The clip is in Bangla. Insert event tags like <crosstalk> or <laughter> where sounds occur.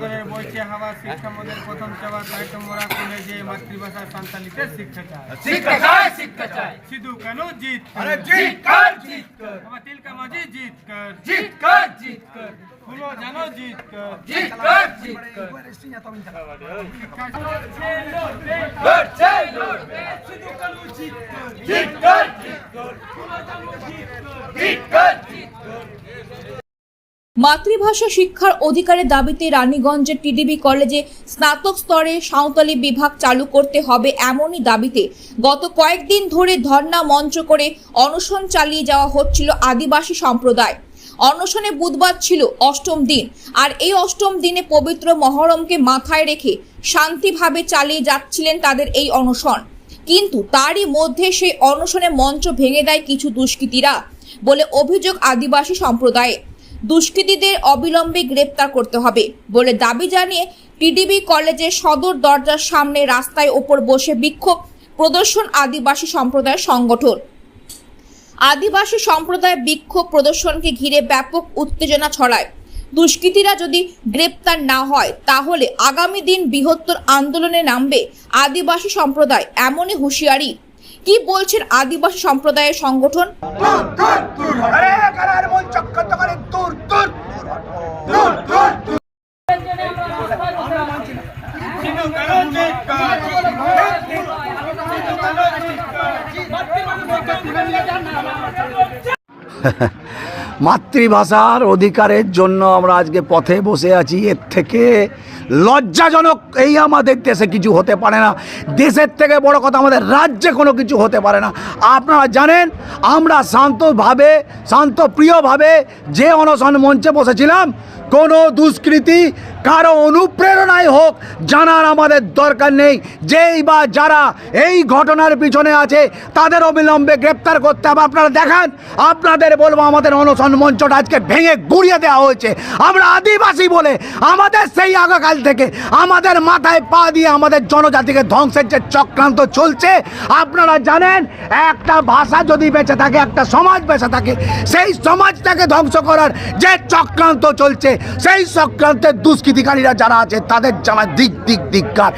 করে বইছে হাওয়া শিক্ষা মোদের প্রথম চাওয়া তাই তো মোরা কলেজে মাতৃভাষা সান্তালিতে শিক্ষা চায় শিক্ষা চাই শিক্ষা চাই। সিধু কেন জিত আরে জিত কর জিত কর। আমার তিলকা মাঝি জিত কর। জিত কর জিত কর। ফুলো জানো জিত কর। জিত কর জিত কর। লড়ছে লড়বে। সিধু কেন জিত কর? জিত কর। জিত কর জিত কর। মাতৃভাষা শিক্ষার অধিকারের দাবিতে রানীগঞ্জের টিডিবি কলেজে স্নাতক স্তরে সাঁওতালি বিভাগ চালু করতে হবে এমনই দাবিতে গত কয়েকদিন ধরে ধর্ণা মঞ্চ করে অনশন চালিয়ে যাওয়া হচ্ছিল আদিবাসী সম্প্রদায়। অনশনে বুধবার ছিল অষ্টম দিন আর এই অষ্টম দিনে পবিত্র মহরমকে মাথায় রেখে শান্তিভাবে চালিয়ে যাচ্ছিলেন তাদের এই অনশন। কিন্তু তারই মধ্যে সেই অনশনে মঞ্চ ভেঙে দেয় কিছু দুষ্কৃতীরা বলে অভিযোগ আদিবাসী সম্প্রদায়ে। দুষ্কৃতীদের অবিলম্বে গ্রেপ্তার করতে হবে বলে দাবি জানিয়ে টিডিবি কলেজের সদর দরজার সামনে রাস্তায় ওপর বসে বিক্ষোভ প্রদর্শন আদিবাসী সম্প্রদায়ের সংগঠন। আদিবাসী সম্প্রদায় বিক্ষোভ প্রদর্শনকে ঘিরে ব্যাপক উত্তেজনা ছড়ায়। দুষ্কৃতীরা যদি গ্রেপ্তার না হয়, তাহলে আগামী দিন বৃহত্তর আন্দোলনে নামবে আদিবাসী সম্প্রদায় এমনই হুঁশিয়ারি। কি বলছেন আদিবাসী সম্প্রদায়ের সংগঠন দূর দূর দূর আরে কারার মন চক্কর করে দূর দূর দূর দূর দূর সিধু কেন জিত কর সিধু কেন জিত কর <laughs> মাতৃভাষার অধিকারের জন্য আমরা আজকে পথে বসে আছি। এর থেকে লজ্জাজনক এই আমাদের দেশে কিছু হতে পারে না। দেশের থেকে বড় কথা, আমাদের রাজ্যে কোনো কিছু হতে পারে না। আপনারা জানেন, আমরা শান্তভাবে, শান্তপ্রিয়ভাবে যে অনশন মঞ্চে বসেছিলাম কোনো দুষ্কৃতি, কারও অনুপ্রেরণায় হোক, জানার আমাদের দরকার নেই। যেই বা যারা এই ঘটনার পিছনে আছে, তাদের অবিলম্বে গ্রেপ্তার করতে হবে। আপনারা দেখান, আপনাদের বলব আমাদের অনশন মঞ্চটা আজকে ভেঙে গুড়িয়ে দেওয়া হয়েছে। আমরা আদিবাসী বলে আমাদের সেই আগাকাল থেকে আমাদের মাথায় পা দিয়ে আমাদের জনজাতিকে ধ্বংসের যে চক্রান্ত চলছে, আপনারা জানেন, একটা ভাষা যদি বেঁচে থাকে, একটা সমাজ বেঁচে থাকে, সেই সমাজটাকে ধ্বংস করার যে চক্রান্ত চলছে সেই চক্রান্তের দুষ্কৃতিকারীরা যারা আছে তাদের জানা দিক দিক দিককার